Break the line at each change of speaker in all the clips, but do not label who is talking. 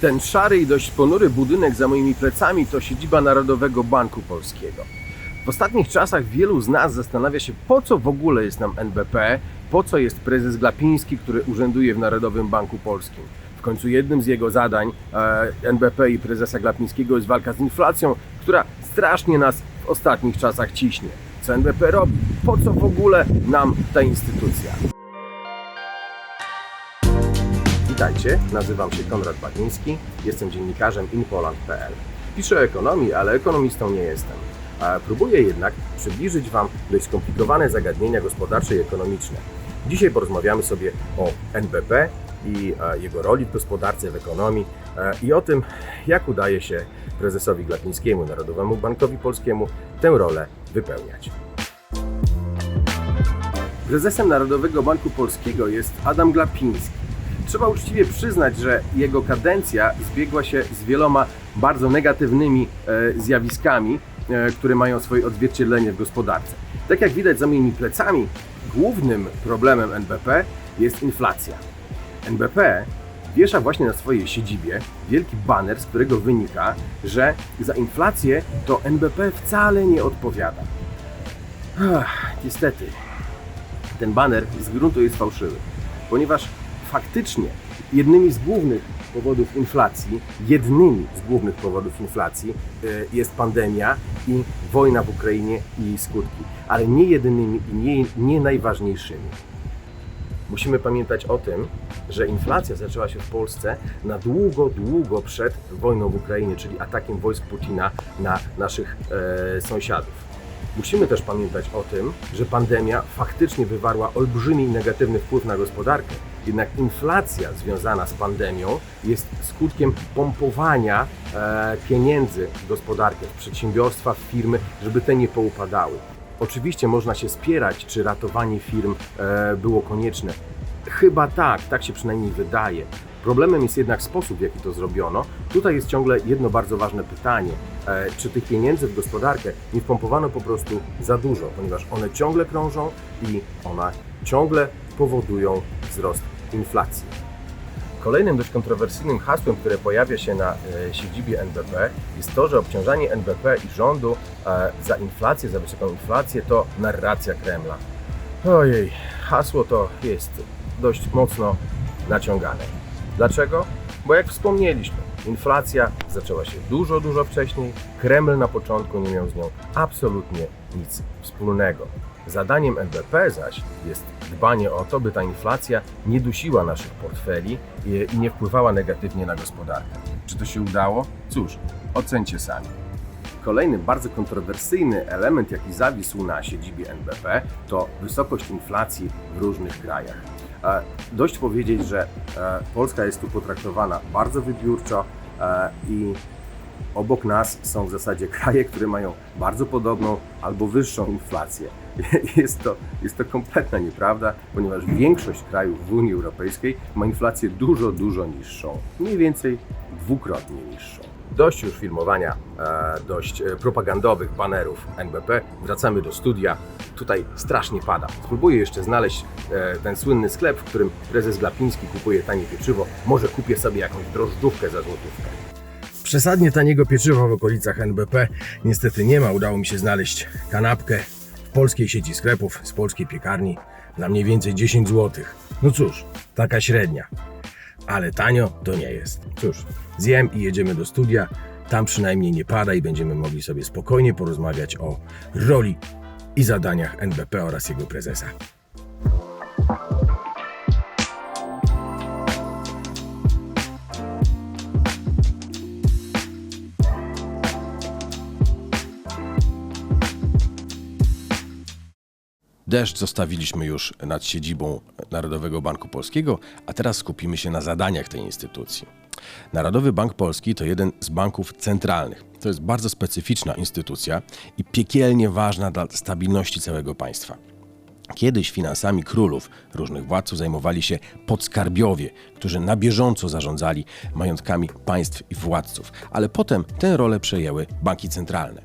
Ten szary i dość ponury budynek za moimi plecami to siedziba Narodowego Banku Polskiego. W ostatnich czasach wielu z nas zastanawia się, po co w ogóle jest nam NBP, po co jest prezes Glapiński, który urzęduje w Narodowym Banku Polskim. W końcu jednym z jego zadań e, NBP i prezesa Glapińskiego jest walka z inflacją, która strasznie nas w ostatnich czasach ciśnie. Co NBP robi? Po co w ogóle nam ta instytucja? Witajcie, nazywam się Konrad Bagiński, jestem dziennikarzem inpoland.pl. Piszę o ekonomii, ale ekonomistą nie jestem. Próbuję jednak przybliżyć Wam dość skomplikowane zagadnienia gospodarcze i ekonomiczne. Dzisiaj porozmawiamy sobie o NBP i e, jego roli w gospodarce, w ekonomii e, i o tym, jak udaje się prezesowi Glapińskiemu, Narodowemu Bankowi Polskiemu tę rolę wypełniać. Prezesem Narodowego Banku Polskiego jest Adam Glapiński. Trzeba uczciwie przyznać, że jego kadencja zbiegła się z wieloma bardzo negatywnymi e, zjawiskami, e, które mają swoje odzwierciedlenie w gospodarce. Tak jak widać za moimi plecami, głównym problemem NBP jest inflacja. NBP wiesza właśnie na swojej siedzibie wielki baner, z którego wynika, że za inflację to NBP wcale nie odpowiada. Ach, niestety, ten baner z gruntu jest fałszywy, ponieważ faktycznie jednymi z głównych powodów inflacji, jednymi z głównych powodów inflacji y, jest pandemia i wojna w Ukrainie i jej skutki, ale nie jedynymi i nie, nie najważniejszymi. Musimy pamiętać o tym, że inflacja zaczęła się w Polsce na długo, długo przed wojną w Ukrainie, czyli atakiem wojsk Putina na naszych e, sąsiadów. Musimy też pamiętać o tym, że pandemia faktycznie wywarła olbrzymi negatywny wpływ na gospodarkę. Jednak inflacja związana z pandemią jest skutkiem pompowania e, pieniędzy w gospodarkę, w przedsiębiorstwa, w firmy, żeby te nie poupadały. Oczywiście można się spierać, czy ratowanie firm e, było konieczne. Chyba tak, tak się przynajmniej wydaje. Problemem jest jednak sposób, w jaki to zrobiono. Tutaj jest ciągle jedno bardzo ważne pytanie. E, czy tych pieniędzy w gospodarkę nie wpompowano po prostu za dużo, ponieważ one ciągle krążą i one ciągle powodują wzrost inflacji. Kolejnym dość kontrowersyjnym hasłem, które pojawia się na e, siedzibie NBP jest to, że obciążanie NBP i rządu e, za inflację, za wysoką inflację to narracja Kremla. Ojej, hasło to jest dość mocno naciągane. Dlaczego? Bo jak wspomnieliśmy, inflacja zaczęła się dużo, dużo wcześniej. Kreml na początku nie miał z nią absolutnie nic wspólnego. Zadaniem NBP zaś jest dbanie o to, by ta inflacja nie dusiła naszych portfeli i nie wpływała negatywnie na gospodarkę. Czy to się udało? Cóż, ocencie sami. Kolejny bardzo kontrowersyjny element, jaki zawisł na siedzibie NBP, to wysokość inflacji w różnych krajach. E, Dość powiedzieć, że e, Polska jest tu potraktowana bardzo wybiórczo e, i obok nas są w zasadzie kraje, które mają bardzo podobną albo wyższą inflację. Jest to, jest to kompletna nieprawda, ponieważ większość krajów w Unii Europejskiej ma inflację dużo, dużo niższą. Mniej więcej dwukrotnie niższą. Dość już filmowania, e, dość e, propagandowych banerów NBP. Wracamy do studia. Tutaj strasznie pada. Spróbuję jeszcze znaleźć e, ten słynny sklep, w którym prezes Glapiński kupuje tanie pieczywo. Może kupię sobie jakąś drożdżówkę za złotówkę. Przesadnie taniego pieczywa w okolicach NBP niestety nie ma. Udało mi się znaleźć kanapkę polskiej sieci sklepów, z polskiej piekarni na mniej więcej 10 zł. No cóż, taka średnia. Ale tanio to nie jest. Cóż, zjem i jedziemy do studia. Tam przynajmniej nie pada i będziemy mogli sobie spokojnie porozmawiać o roli i zadaniach NBP oraz jego prezesa. Deszcz zostawiliśmy już nad siedzibą Narodowego Banku Polskiego, a teraz skupimy się na zadaniach tej instytucji. Narodowy Bank Polski to jeden z banków centralnych. To jest bardzo specyficzna instytucja i piekielnie ważna dla stabilności całego państwa. Kiedyś finansami królów, różnych władców zajmowali się podskarbiowie, którzy na bieżąco zarządzali majątkami państw i władców, ale potem tę rolę przejęły banki centralne.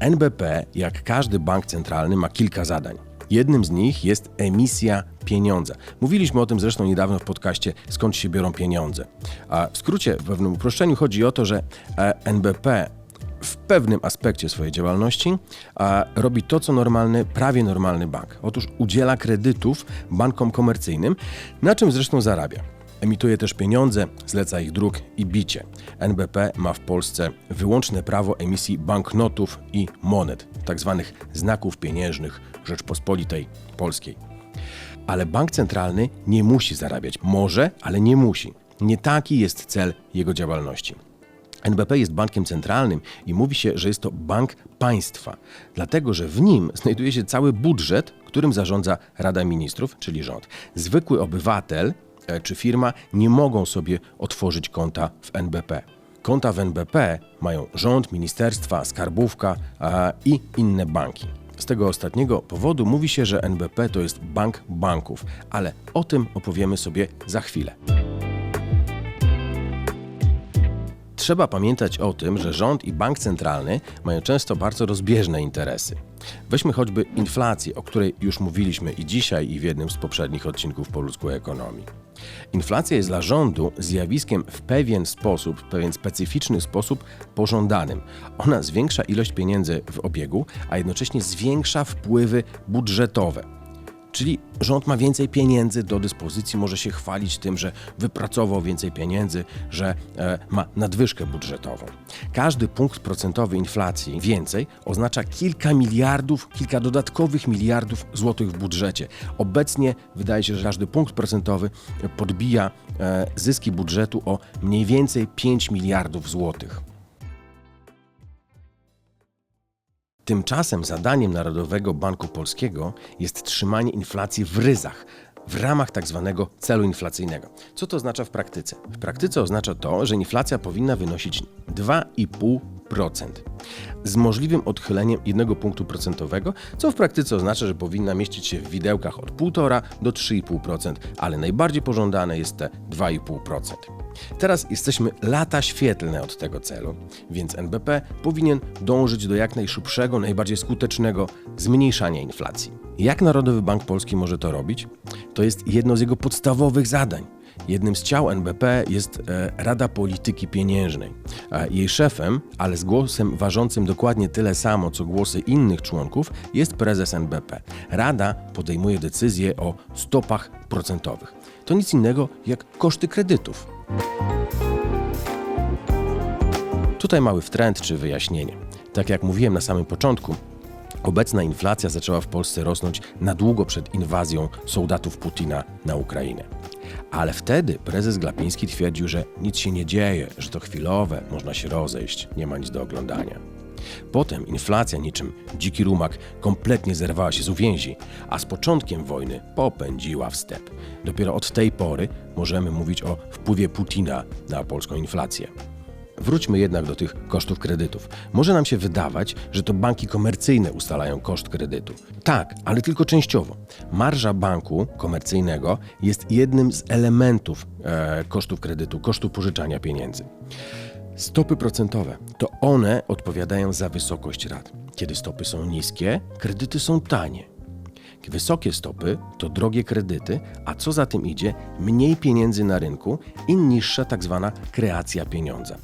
NBP, jak każdy bank centralny, ma kilka zadań. Jednym z nich jest emisja pieniądza. Mówiliśmy o tym zresztą niedawno w podcaście Skąd się biorą pieniądze. A w skrócie, w pewnym uproszczeniu chodzi o to, że e, NBP w pewnym aspekcie swojej działalności a, robi to, co normalny, prawie normalny bank. Otóż udziela kredytów bankom komercyjnym, na czym zresztą zarabia. Emituje też pieniądze, zleca ich druk i bicie. NBP ma w Polsce wyłączne prawo emisji banknotów i monet, tzw. znaków pieniężnych Rzeczpospolitej Polskiej. Ale bank centralny nie musi zarabiać. Może, ale nie musi. Nie taki jest cel jego działalności. NBP jest bankiem centralnym i mówi się, że jest to bank państwa, dlatego że w nim znajduje się cały budżet, którym zarządza Rada Ministrów, czyli rząd. Zwykły obywatel czy firma nie mogą sobie otworzyć konta w NBP. Konta w NBP mają rząd, ministerstwa, skarbówka a, i inne banki. Z tego ostatniego powodu mówi się, że NBP to jest bank banków, ale o tym opowiemy sobie za chwilę. Trzeba pamiętać o tym, że rząd i bank centralny mają często bardzo rozbieżne interesy. Weźmy choćby inflację, o której już mówiliśmy i dzisiaj, i w jednym z poprzednich odcinków po ekonomii. Inflacja jest dla rządu zjawiskiem w pewien sposób, w pewien specyficzny sposób pożądanym. Ona zwiększa ilość pieniędzy w obiegu, a jednocześnie zwiększa wpływy budżetowe. Czyli rząd ma więcej pieniędzy do dyspozycji, może się chwalić tym, że wypracował więcej pieniędzy, że e, ma nadwyżkę budżetową. Każdy punkt procentowy inflacji więcej oznacza kilka miliardów, kilka dodatkowych miliardów złotych w budżecie. Obecnie wydaje się, że każdy punkt procentowy podbija e, zyski budżetu o mniej więcej 5 miliardów złotych. Tymczasem zadaniem Narodowego Banku Polskiego jest trzymanie inflacji w ryzach, w ramach tak zwanego celu inflacyjnego. Co to oznacza w praktyce? W praktyce oznacza to, że inflacja powinna wynosić 2,5% z możliwym odchyleniem jednego punktu procentowego, co w praktyce oznacza, że powinna mieścić się w widełkach od 1,5 do 3,5%, ale najbardziej pożądane jest te 2,5%. Teraz jesteśmy lata świetlne od tego celu, więc NBP powinien dążyć do jak najszybszego, najbardziej skutecznego zmniejszania inflacji. Jak Narodowy Bank Polski może to robić? To jest jedno z jego podstawowych zadań. Jednym z ciał NBP jest e, Rada Polityki Pieniężnej. Jej szefem, ale z głosem ważącym dokładnie tyle samo, co głosy innych członków, jest prezes NBP. Rada podejmuje decyzje o stopach procentowych. To nic innego jak koszty kredytów. Tutaj mały wtręt czy wyjaśnienie. Tak jak mówiłem na samym początku, obecna inflacja zaczęła w Polsce rosnąć na długo przed inwazją soldatów Putina na Ukrainę. Ale wtedy prezes Glapiński twierdził, że nic się nie dzieje, że to chwilowe, można się rozejść, nie ma nic do oglądania. Potem inflacja niczym dziki rumak kompletnie zerwała się z uwięzi, a z początkiem wojny popędziła w step. Dopiero od tej pory możemy mówić o wpływie Putina na polską inflację. Wróćmy jednak do tych kosztów kredytów. Może nam się wydawać, że to banki komercyjne ustalają koszt kredytu. Tak, ale tylko częściowo. Marża banku komercyjnego jest jednym z elementów e, kosztów kredytu, kosztu pożyczania pieniędzy. Stopy procentowe to one odpowiadają za wysokość rat. Kiedy stopy są niskie, kredyty są tanie. Wysokie stopy to drogie kredyty, a co za tym idzie, mniej pieniędzy na rynku i niższa tak zwana kreacja pieniądza.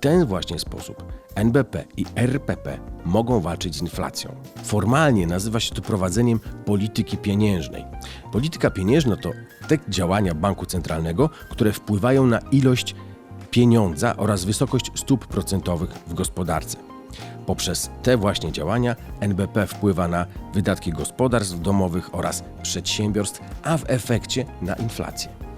Ten właśnie sposób NBP i RPP mogą walczyć z inflacją. Formalnie nazywa się to prowadzeniem polityki pieniężnej. Polityka pieniężna to te działania banku centralnego, które wpływają na ilość pieniądza oraz wysokość stóp procentowych w gospodarce. Poprzez te właśnie działania NBP wpływa na wydatki gospodarstw domowych oraz przedsiębiorstw, a w efekcie na inflację.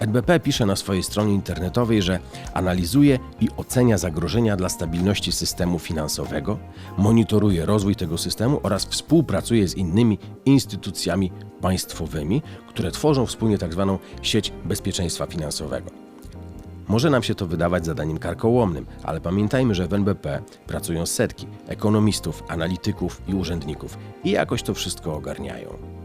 NBP pisze na swojej stronie internetowej, że analizuje i ocenia zagrożenia dla stabilności systemu finansowego, monitoruje rozwój tego systemu oraz współpracuje z innymi instytucjami państwowymi, które tworzą wspólnie tzw. Tak sieć bezpieczeństwa finansowego. Może nam się to wydawać zadaniem karkołomnym, ale pamiętajmy, że w NBP pracują setki ekonomistów, analityków i urzędników i jakoś to wszystko ogarniają.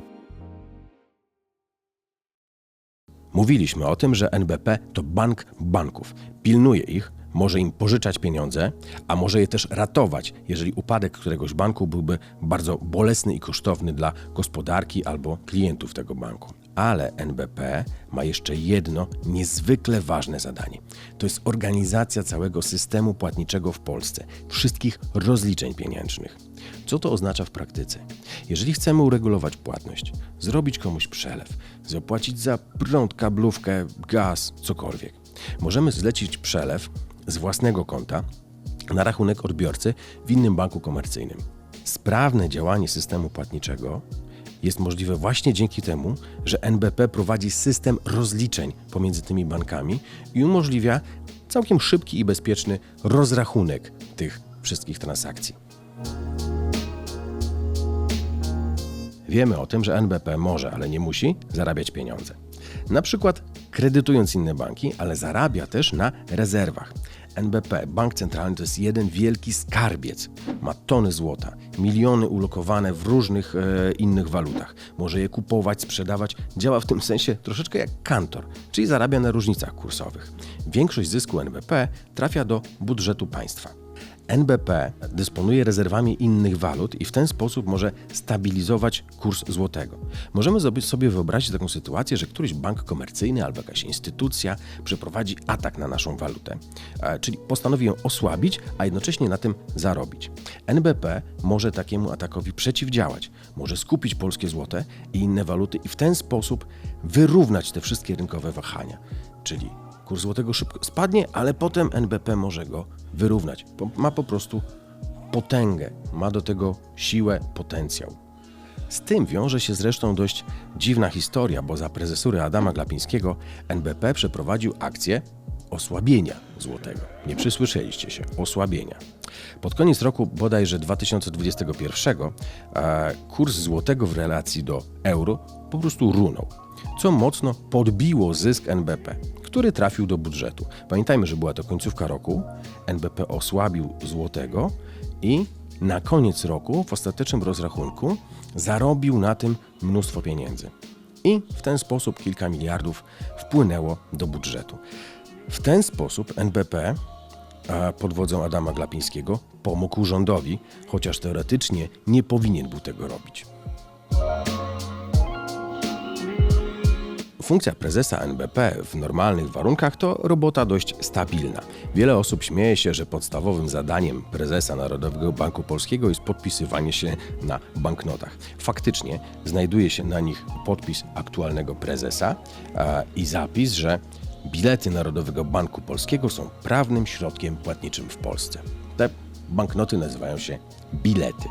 Mówiliśmy o tym, że NBP to bank banków. Pilnuje ich,
może im pożyczać pieniądze, a może je też ratować, jeżeli upadek któregoś banku byłby bardzo bolesny i kosztowny dla gospodarki albo klientów tego banku. Ale NBP ma jeszcze jedno niezwykle ważne zadanie. To jest organizacja całego systemu płatniczego w Polsce, wszystkich rozliczeń pieniężnych. Co to oznacza w praktyce? Jeżeli chcemy uregulować płatność, zrobić komuś przelew, zapłacić za prąd, kablówkę, gaz, cokolwiek, możemy zlecić przelew z własnego konta na rachunek odbiorcy w innym banku komercyjnym. Sprawne działanie systemu płatniczego jest możliwe właśnie dzięki temu, że NBP prowadzi system rozliczeń pomiędzy tymi bankami i umożliwia całkiem szybki i bezpieczny rozrachunek tych wszystkich transakcji. Wiemy o tym, że NBP może, ale nie musi zarabiać pieniądze. Na przykład kredytując inne banki, ale zarabia też na rezerwach. NBP, bank centralny, to jest jeden wielki skarbiec. Ma tony złota, miliony ulokowane w różnych e, innych walutach. Może je kupować, sprzedawać. Działa w tym sensie troszeczkę jak kantor, czyli zarabia na różnicach kursowych. Większość zysku NBP trafia do budżetu państwa. NBP dysponuje rezerwami innych walut i w ten sposób może stabilizować kurs złotego. Możemy sobie- wyobrazić taką sytuację, że któryś bank komercyjny albo jakaś instytucja przeprowadzi atak na naszą walutę, czyli postanowi ją osłabić, a jednocześnie na tym zarobić. NBP może takiemu atakowi przeciwdziałać, może skupić polskie złote i inne waluty i w ten sposób wyrównać te wszystkie rynkowe wahania, czyli Kurs złotego szybko spadnie, ale potem NBP może go wyrównać. Ma po prostu potęgę, ma do tego siłę, potencjał. Z tym wiąże się zresztą dość dziwna historia, bo za prezesury Adama Glapińskiego NBP przeprowadził akcję osłabienia złotego. Nie przysłyszeliście się, osłabienia. Pod koniec roku bodajże 2021 e, kurs złotego w relacji do euro po prostu runął, co mocno podbiło zysk NBP, który trafił do budżetu. Pamiętajmy, że była to końcówka roku, NBP osłabił złotego i na koniec roku w ostatecznym rozrachunku zarobił na tym mnóstwo pieniędzy. I w ten sposób kilka miliardów wpłynęło do budżetu. W ten sposób NBP a pod wodzą Adama Glapińskiego pomógł rządowi, chociaż teoretycznie nie powinien był tego robić. Funkcja prezesa NBP w normalnych warunkach to robota dość stabilna. Wiele osób śmieje się, że podstawowym zadaniem prezesa Narodowego Banku Polskiego jest podpisywanie się na banknotach. Faktycznie znajduje się na nich podpis aktualnego prezesa i zapis, że bilety Narodowego Banku Polskiego są prawnym środkiem płatniczym w Polsce. Te banknoty nazywają się bilety.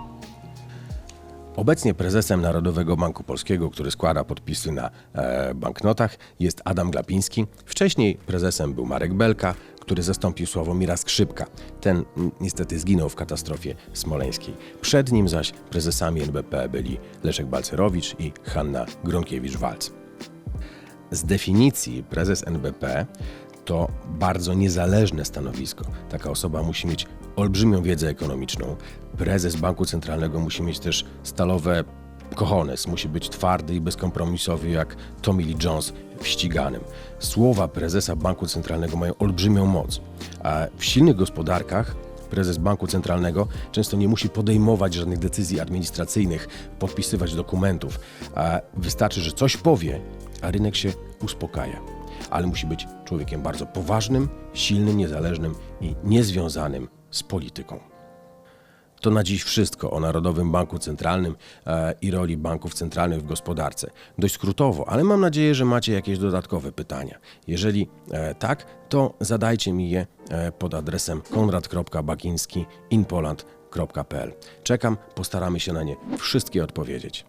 Obecnie prezesem Narodowego Banku Polskiego, który składa podpisy na e, banknotach, jest Adam Glapiński. Wcześniej prezesem był Marek Belka, który zastąpił Sławomira Skrzypka. Ten niestety zginął w katastrofie smoleńskiej. Przed nim zaś prezesami NBP byli Leszek Balcerowicz i Hanna Gronkiewicz-Walc. Z definicji prezes NBP to bardzo niezależne stanowisko. Taka osoba musi mieć olbrzymią wiedzę ekonomiczną. Prezes banku centralnego musi mieć też stalowe cojones, musi być twardy i bezkompromisowy jak Tommy Lee Jones w ściganym. Słowa prezesa banku centralnego mają olbrzymią moc, a w silnych gospodarkach prezes banku centralnego często nie musi podejmować żadnych decyzji administracyjnych, podpisywać dokumentów. A wystarczy, że coś powie, a rynek się uspokaja. Ale musi być człowiekiem bardzo poważnym, silnym, niezależnym i niezwiązanym z polityką. To na dziś wszystko o Narodowym Banku Centralnym e, i roli banków centralnych w gospodarce. Dość skrótowo, ale mam nadzieję, że macie jakieś dodatkowe pytania. Jeżeli e, tak, to zadajcie mi je e, pod adresem konrad.bagiński.inpoland.pl. Czekam, postaramy się na nie wszystkie odpowiedzieć.